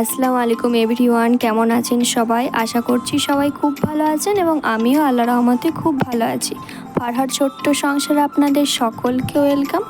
আসসালামু আলাইকুম এভরিওয়ান, কেমন আছেন সবাই? আশা করছি সবাই খুব ভালো আছেন এবং আমিও আল্লাহ রহমতে খুব ভালো আছি। পাড়ার ছোট্ট সংসারে আপনাদের সকলকে ওয়েলকাম।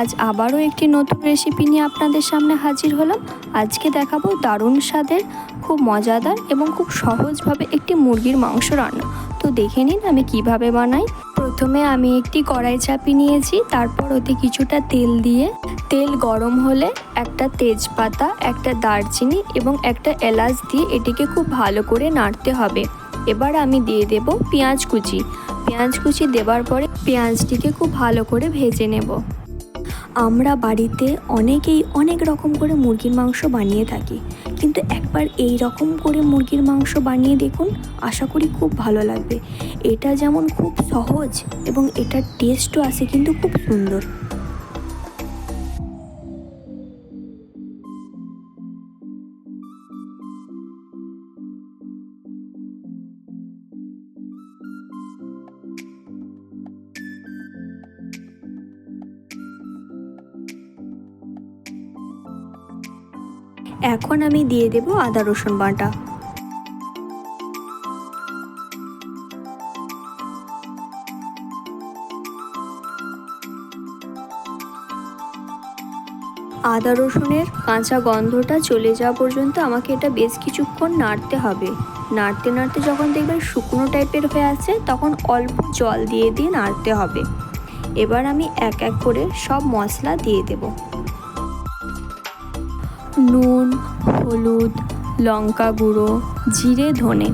আজ আবারও একটি নতুন রেসিপি নিয়ে আপনাদের সামনে হাজির হলাম। আজকে দেখাবো দারুণ স্বাদের, খুব মজাদার এবং খুব সহজভাবে একটি মুরগির মাংস রান্না। তো দেখে নিন আমি কীভাবে বানাই। প্রথমে আমি একটি কড়াই চাপি নিয়েছি, তারপর ওতে কিছুটা তেল দিয়ে তেল গরম হলে একটা তেজপাতা, একটা দারচিনি এবং একটা এলাচ দিয়ে এটিকে খুব ভালো করে নাড়তে হবে। এবার আমি দিয়ে দেব পেঁয়াজ কুচি। পেঁয়াজ কুচি দেওয়ার পরে পেঁয়াজটিকে খুব ভালো করে ভেজে নেব। আমরা বাড়িতে অনেকেই অনেক রকম করে মুরগির মাংস বানিয়ে থাকি। কিন্তু একবার এই রকম করে মুরগির মাংস বানিয়ে দেখুন, আশা করি খুব ভালো লাগবে। এটা যেমন খুব সহজ এবং এটার টেস্টও আসে কিন্তু খুব সুন্দর। এখন আমি দিয়ে দেব আদা রসুন বাটা। আদা রসুনের কাঁচা গন্ধটা চলে যাওয়া পর্যন্ত আমাকে এটা বেশ কিছুক্ষণ নাড়তে হবে। নাড়তে নাড়তে যখন দেখবেন শুকনো টাইপের হয়ে আছে, তখন অল্প জল দিয়ে দিয়ে নাড়তে হবে। এবার আমি এক এক করে সব মশলা দিয়ে দেবো। নুন, হলুদ, লঙ্কা গুঁড়ো, জিরে, ধনে।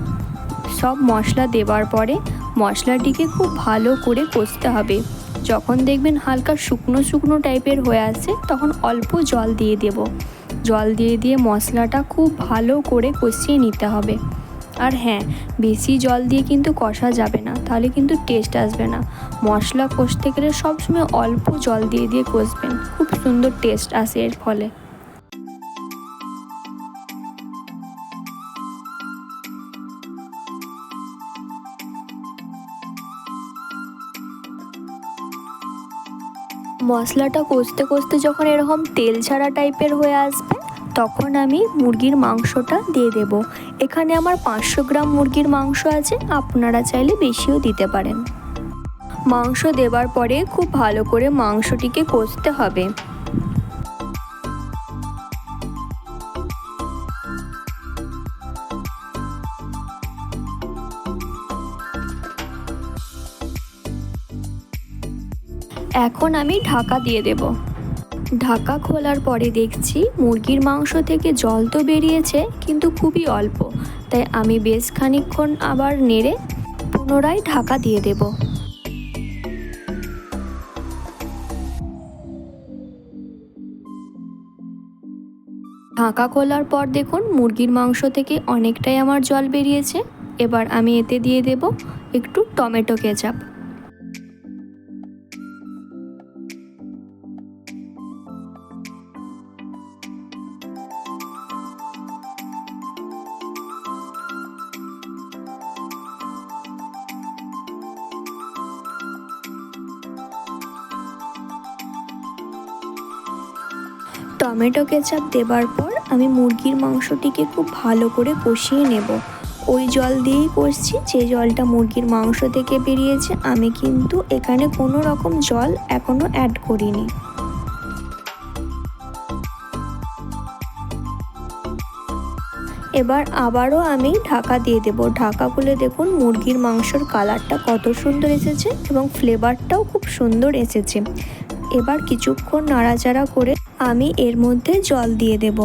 সব মশলা দেওয়ার পরে মশলাটিকে খুব ভালো করে কষতে হবে। যখন দেখবেন হালকা শুকনো শুকনো টাইপের হয়ে আসছে তখন অল্প জল দিয়ে দেব। জল দিয়ে দিয়ে মশলাটা খুব ভালো করে কষিয়ে নিতে হবে। আর হ্যাঁ বেশি জল দিয়ে কিন্তু কষা যাবে না, তাহলে কিন্তু টেস্ট আসবে না। মশলা কষতে গেলে সবসময় অল্প জল দিয়ে দিয়ে কষবেন, খুব সুন্দর টেস্ট আসে এর ফলে। মশলাটা কষতে কষতে যখন এরকম তেল ছাড়া টাইপের হয়ে আসবে, তখন আমি মুরগির মাংসটা দিয়ে দেব। এখানে আমার পাঁচশো গ্রাম মুরগির মাংস আছে, আপনারা চাইলে বেশিও দিতে পারেন। মাংস দেবার পরে খুব ভালো করে মাংসটিকে কষতে হবে। এখন আমি ঢাকা দিয়ে দেব। ঢাকা খোলার পরে দেখছি মুরগির মাংস থেকে জল তো বেরিয়েছে, কিন্তু খুবই অল্প। তাই আমি বেশ খানিকক্ষণ আবার নেড়ে পুনরায় ঢাকা দিয়ে দেব। ঢাকা খোলার পর দেখুন মুরগির মাংস থেকে অনেকটাই আমার জল বেরিয়েছে। এবার আমি এতে দিয়ে দেব একটু টমেটো কেচাপ। টমেটো কেচাপ দেবার পর আমি মুরগির মাংসটিকে খুব ভালো করে কষিয়ে নেব। ওই জল দিয়েই কষছি, যে জলটা মুরগির মাংস থেকে বেরিয়েছে, আমি কিন্তু এখানে কোনো রকম জল এখনও অ্যাড করিনি। এবার আবারও আমি ঢাকা দিয়ে দেব। ঢাকা খুলে দেখুন, মুরগির মাংসর কালারটা কত সুন্দর এসেছে এবং ফ্লেভারটাও খুব সুন্দর এসেছে। এবার কিছুক্ষণ নাড়াচাড়া করে আমি এর মধ্যে জল দিয়ে দেব।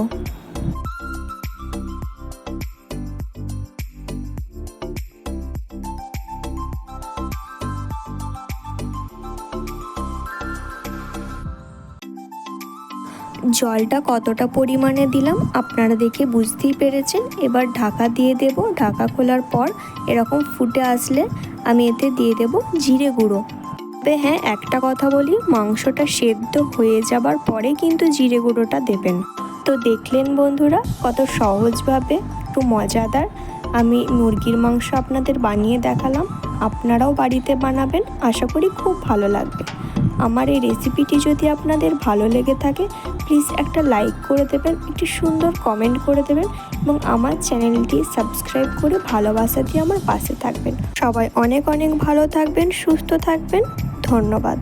জলটা কতটা পরিমাণে দিলাম আপনারা দেখে বুঝতেই পেরেছেন। এবার ঢাকা দিয়ে দেব। ঢাকা খোলার পর এরকম ফুটে আসলে আমি এতে দিয়ে দেব জিরে গুঁড়ো। তবে হ্যাঁ একটা কথা বলি, মাংসটা সেদ্ধ হয়ে যাবার পরে কিন্তু জিরে গুঁড়োটা দেবেন। তো দেখলেন বন্ধুরা, কত সহজভাবে, একটু মজাদার। আমি মুরগির মাংস আপনাদের বানিয়ে দেখালাম, আপনারাও বাড়িতে বানাবেন, আশা করি খুব ভালো লাগবে। আমার এই রেসিপিটি যদি আপনাদের ভালো লেগে থাকে, প্লিজ একটা লাইক করে দেবেন, একটি সুন্দর কমেন্ট করে দেবেন, এবং আমার চ্যানেলটি সাবস্ক্রাইব করে ভালোবাসা দিয়ে আমার পাশে থাকবেন। সবাই অনেক অনেক ভালো থাকবেন, সুস্থ থাকবেন। ধন্যবাদ।